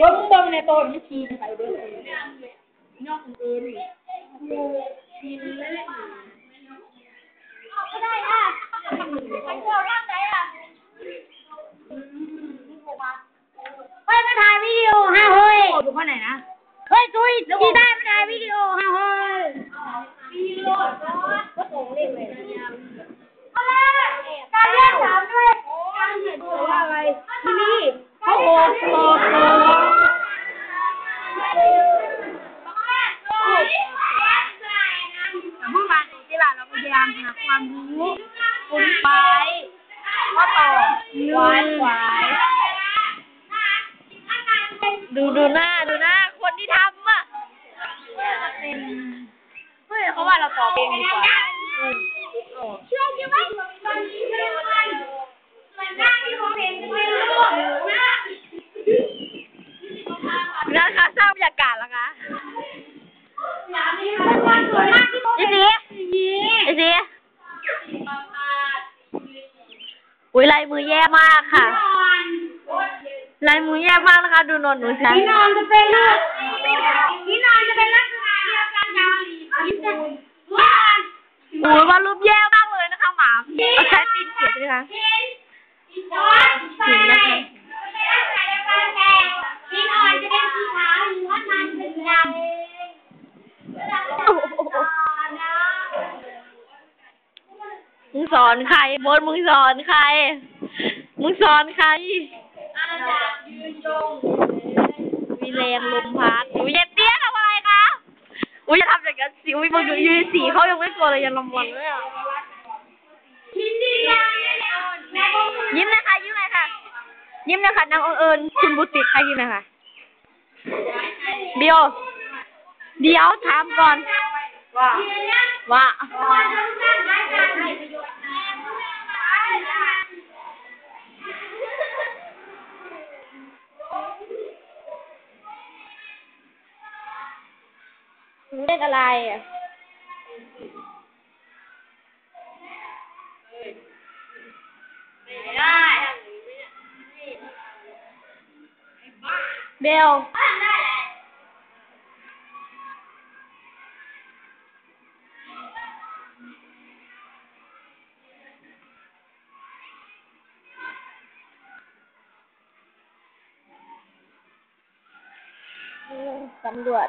เบิ้งเบิ้งในต้นมันชีไปเบิ้งนอกเอินกินเล่นก็ได้อะไปเที่ยวร่างไหนอะเฮ้ยมาถ่ายวิดีโอฮะเฮ้ยอ้ดูข้อไหนนะ เฮ้ยจุ้ยจีได้มาถ่ายวิดีโอฮะเฮ้ยวีโร่ก็ตรงเล่นเลยเอาละการเล่นถามด้วยการเห็นว่าอะไรที่นี่เขาโกงโกงโกง ความรู้คุณไปข้อต่อหวานหวานดูดูหน้าดูหน้า คนที่ทำอะเฮ้ยเขาว่าเราตอบเองดีกว่าเชื่อใช่ไหมมันหน้าที่ผมเห็นไม่รู้นะคะสร้างบรรยากาศแล้วคะอีสีอีสี อุ้ยลายมือแย่มากค่ะ ลายมือแย่มากนะคะ ดูนนหนูสิที่นอนจะเป็นลูกที่นอนจะเป็นลักษณะเดียวกันกับญี่ปุ่นว้าโอ้ยว่ารูปแย่มากเลยนะคะหมาเอาใช้ตีนเขียนใช่ไหมคะหินนะคะ ที่นอนจะเป็นสีขาวหรือว่ามันเป็นดำ โอ้โหมึงส อนใครบดมึงสอนใคร มึงสอนใครมีแรงลมพัดอุ้ยเย็นเตี้ยทำอะไรคะอุ้ยอย่าทำอย่างนั้นสิอุ้ยมึงดูยืนสีเขายังไม่กลัวเลยยังลำวันเลยอะยิ้มนะคะยิ้มหน่อยค่ะ ยิ้มนะคะนางเอิญคุณบุตริค่ะยิ้มนะคะเดียว เดี๋ยวถามก่อนว่าว่า เล่นอะไรอะเบลตำรวจ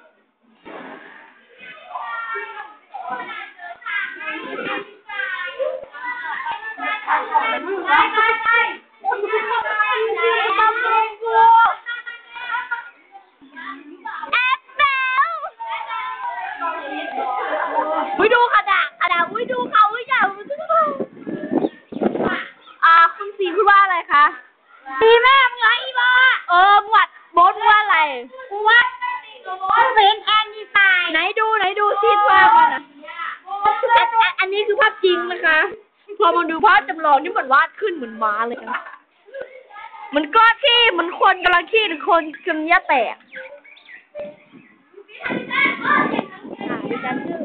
จริงนะคะ พอมาดูภาพจำลองนี่เหมือนวาดขึ้นเหมือนม้าเลยนะเหมือนก้อนขี้เหมือนคนกำลังขี้หรือคนกำลังเนียแตกอ่าดิฉันชื่อ